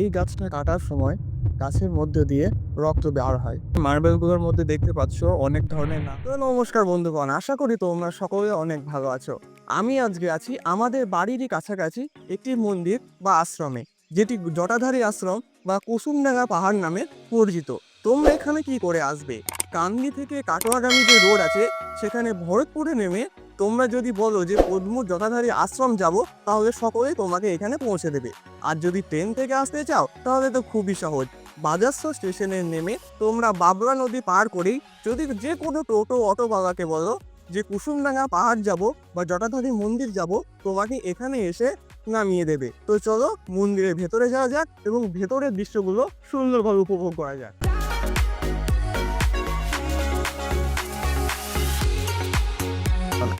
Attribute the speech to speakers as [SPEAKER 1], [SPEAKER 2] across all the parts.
[SPEAKER 1] এই গাছটা কাটার সময় গাছের মধ্যে দিয়ে রক্ত বের হয়। মার্বেলগুলোর মধ্যে দেখতে পাচ্ছ অনেক ধরনের নাম তো নমস্কার বন্ধুগণ, আশা করি তোমরা সকলে অনেক ভালো আছো। আমি আজকে আছি আমাদের বাড়িরই কাছাকাছি একটি মন্দির বা আশ্রমে, যেটি জটাধারী আশ্রম বা কুসুমডাঙ্গা পাহাড় নামে পরিচিত। তোমরা এখানে কি করে আসবে? কান্দি থেকে কাটোয়াগামী যে রোড আছে, সেখানে ভরতপুরে নেমে তোমরা যদি বলো যে পদ্ম জটাধারী আশ্রম যাব, তাহলে সকলেই তোমাকে এখানে পৌঁছে দেবে। আর যদি ট্রেন থেকে আসতে চাও, তাহলে তো খুবই সহজ। বাজাস্ব স্টেশনে নেমে তোমরা বাবরা নদী পার করেই যদি যে কোনো টোটো অটোওয়ালাকে বলো যে কুসুমডাঙ্গা পাহাড় যাব বা জটাধারী মন্দির যাব, তোমাকে এখানে এসে নামিয়ে দেবে। তো চলো মন্দিরের ভেতরে যাওয়া যাক এবং ভেতরের দৃশ্যগুলো সুন্দরভাবে উপভোগ করা যাক।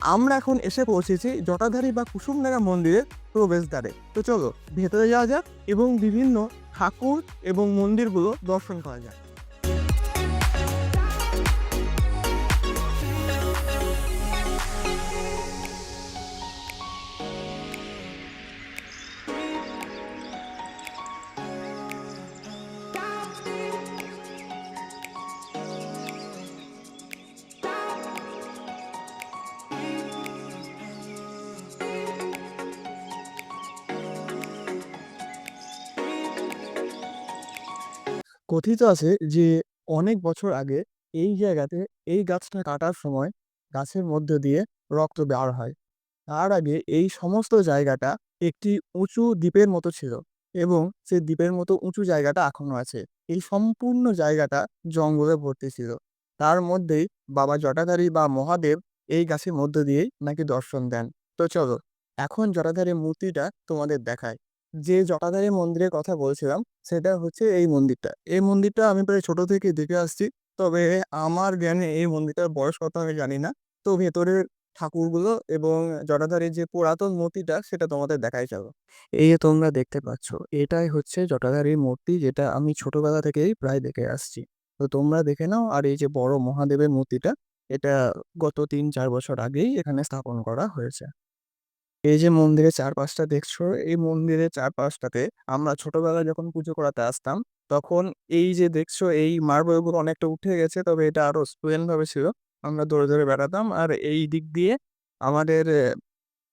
[SPEAKER 1] আমরা এখন এসে পৌঁছেছি জটাধারী বা কুসুমনাগা মন্দিরের প্রবেশদ্বারে। তো চলো, ভেতরে যাওয়া যাক এবং বিভিন্ন ঠাকুর এবং মন্দিরগুলো দর্শন করা যাক। কথিত আছে যে, অনেক বছর আগে এই জায়গাতে এই গাছটা কাটার সময় গাছের মধ্যে দিয়ে রক্ত বের হয়। তার আগে এই সমস্ত জায়গাটা একটি উঁচু দ্বীপের মতো ছিল এবং সেই দ্বীপের মতো উঁচু জায়গাটা এখনও আছে। এই সম্পূর্ণ জায়গাটা জঙ্গলে ভর্তি ছিল। তার মধ্যেই বাবা জটাধারী বা মহাদেব এই গাছের মধ্যে দিয়েই নাকি দর্শন দেন। তো চলো, এখন জটাধারী মূর্তিটা তোমাদের দেখায় যে জটাধারী মন্দিরের কথা বলছিলাম, সেটা হচ্ছে এই মন্দিরটা। এই মন্দিরটা আমি প্রায় ছোট থেকে দেখে আসছি, তবে আমার জ্ঞানে এই মন্দিরটার বয়স কত আমি জানি না। তো ভেতরের ঠাকুরগুলো এবং জটাধারীর যে পুরাতন মূর্তিটা, সেটা তোমাদের দেখাই যাব। এই যে তোমরা দেখতে পাচ্ছ, এটাই হচ্ছে জটাধারীর মূর্তি, যেটা আমি ছোটবেলা থেকেই প্রায় দেখে আসছি। তো তোমরা দেখে নাও, আর এই যে বড় মহাদেবের মূর্তিটা, এটা গত তিন চার বছর আগেই এখানে স্থাপন করা হয়েছে। এই যে মন্দিরের চারপাশটা দেখছ, এই মন্দিরের চারপাশটাতে আমরা ছোটবেলায় যখন পুজো করাতে আসতাম, তখন এই যে দেখছ, এই মার্বেলগুলো অনেকটা উঠে গেছে, তবে এটা আরও স্টুডেন্ট ভাবে ছিল। আমরা ধরে ধরে বেড়াতাম আর এই দিক দিয়ে আমাদের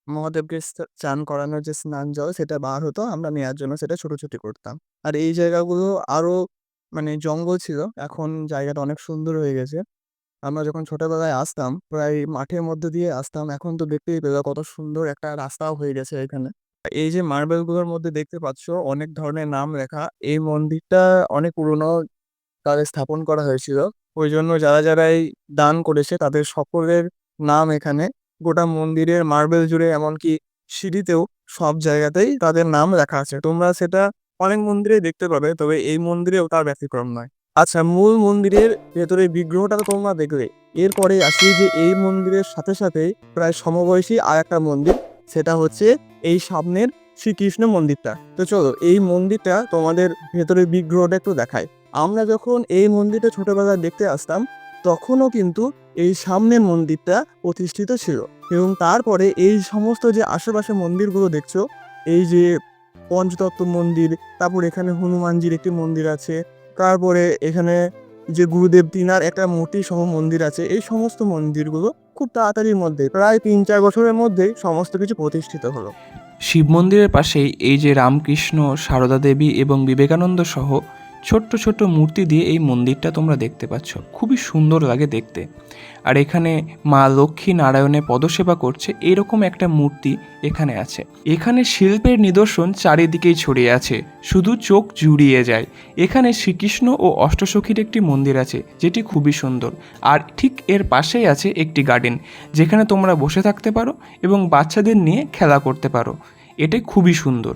[SPEAKER 1] মহাদেবকে চান করানোর যে স্নান জল সেটা বার হতো, আমরা নেওয়ার জন্য সেটা ছোটাছুটি করতাম। আর এই জায়গাগুলো আরও মানে জঙ্গল ছিল, এখন জায়গাটা অনেক সুন্দর হয়ে গেছে। আমরা যখন ছোটবেলায় আসতাম, প্রায় মাঠের মধ্যে দিয়ে আসতাম, এখন তো দেখতেই পেলে কত সুন্দর একটা রাস্তাও হয়ে গেছে এখানে। এই যে মার্বেলগুলোর মধ্যে দেখতে পাচ্ছ, অনেক ধরনের নাম লেখা। এই মন্দিরটা অনেক পুরনো কালে স্থাপন করা হয়েছিল। ওই জন্য যারা যারাই দান করেছে, তাদের সকলের নাম এখানে। গোটা মন্দিরের মার্বেল জুড়ে এমনকি সিঁড়িতেও সব জায়গাতেই তাদের নাম লেখা আছে। তোমরা সেটা অনেক মন্দিরে দেখতে পাবে, তবে এই মন্দিরেও তার ব্যতিক্রম নয়। আচ্ছা মূল মন্দিরের ভেতরে বিগ্রহটা তো তোমরা দেখলে। এরপরে আসি যে এই মন্দিরের সাথে সাথে প্রায় সমবয়সী আর একটা মন্দির, সেটা হচ্ছে এই সামনের শ্রীকৃষ্ণ মন্দিরটা। তো চলো, এই মন্দিরটা তোমাদের ভেতরের বিগ্রহটা একটু দেখায় আমরা যখন এই মন্দিরটা ছোটবেলায় দেখতে আসতাম, তখনও কিন্তু এই সামনের মন্দিরটা প্রতিষ্ঠিত ছিল এবং তারপরে এই সমস্ত যে আশেপাশে মন্দিরগুলো দেখছ, এই যে পঞ্চতত্ত্ব মন্দির, তারপর এখানে হনুমানজির একটি মন্দির আছে তারপরে এখানে যে গুরুদেব তিনার একটা মূর্তি সহ মন্দির আছে, এই সমস্ত মন্দিরগুলো খুব তাড়াতাড়ির মধ্যে, প্রায় তিন চার বছরের মধ্যেই সমস্ত কিছু প্রতিষ্ঠিত হলো।
[SPEAKER 2] শিব মন্দিরের পাশেই এই যে রামকৃষ্ণ, সারদা দেবী এবং বিবেকানন্দ সহ ছোট্ট ছোট্ট মূর্তি দিয়ে এই মন্দিরটা তোমরা দেখতে পাচ্ছ। খুবই সুন্দর লাগে দেখতে। আর এখানে মা লক্ষ্মী নারায়ণে পদসেবা করছে, এরকম একটা মূর্তি এখানে আছে। এখানে শিল্পের নিদর্শন চারিদিকেই ছড়িয়ে আছে, শুধু চোখ জুড়িয়ে যায়। এখানে শ্রীকৃষ্ণ ও অষ্টসখীর একটি মন্দির আছে, যেটি খুবই সুন্দর। আর ঠিক এর পাশেই আছে একটি গার্ডেন, যেখানে তোমরা বসে থাকতে পারো এবং বাচ্চাদের নিয়ে খেলা করতে পারো। এটাই খুবই সুন্দর।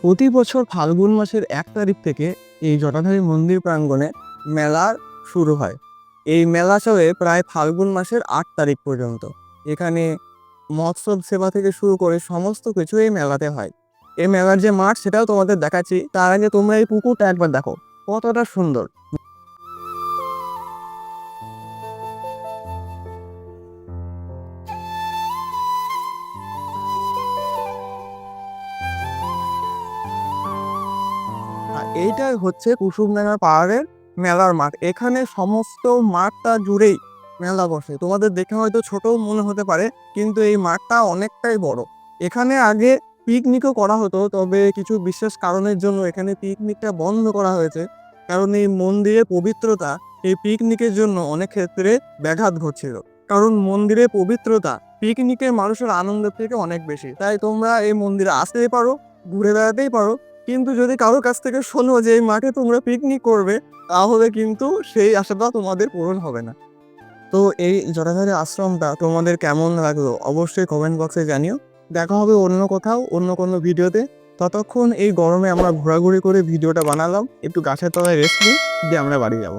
[SPEAKER 1] প্রতি বছর ফাল্গুন মাসের এক তারিখ থেকে এই জটাধারী মন্দির প্রাঙ্গণে মেলার শুরু হয়। এই মেলা চলে প্রায় ফাল্গুন মাসের আট তারিখ পর্যন্ত। এখানে মৎস্য সেবা থেকে শুরু করে সমস্ত কিছু এই মেলাতে হয়। এই মেলার যে মাঠ সেটাও তোমাদের দেখাচ্ছি। তার আগে তোমরা এই পুকুরটা একবার দেখো। কতটা সুন্দর। এইটাই হচ্ছে কুসুমডাঙ্গা পাহাড়ের মেলার মাঠ। এখানে সমস্ত মাঠটা জুড়েই মেলা বসে। তোমাদের দেখে হয়তো ছোট মনে হতে পারে, কিন্তু এই মাঠটা অনেকটাই বড়। এখানে আগে পিকনিকও করা হতো, তবে কিছু বিশেষ কারণের জন্য এখানে পিকনিকটা বন্ধ করা হয়েছে। কারণ এই মন্দিরের পবিত্রতা এই পিকনিকের জন্য অনেক ক্ষেত্রে ব্যাঘাত ঘটছিল। কারণ মন্দিরের পবিত্রতা পিকনিকে মানুষের আনন্দের থেকে অনেক বেশি। তাই তোমরা এই মন্দিরে আসতেই পারো, ঘুরে বেড়াতেই পারো কিন্তু যদি কারোর কাছ থেকে শোনো যে এই মাঠে তোমরা পিকনিক করবে, তাহলে কিন্তু সেই আশাটা তোমাদের পূরণ হবে না। তো এই জটাধারী আশ্রমটা তোমাদের কেমন লাগল অবশ্যই কমেন্ট বক্সে জানিও। দেখা হবে অন্য কোথাও, অন্য কোনো ভিডিওতে। ততক্ষণ এই গরমে আমরা ঘোরাঘুরি করে ভিডিওটা বানালাম। একটু গাছের তলায় রেস্ট নিই, দিয়ে আমরা বাড়ি যাব।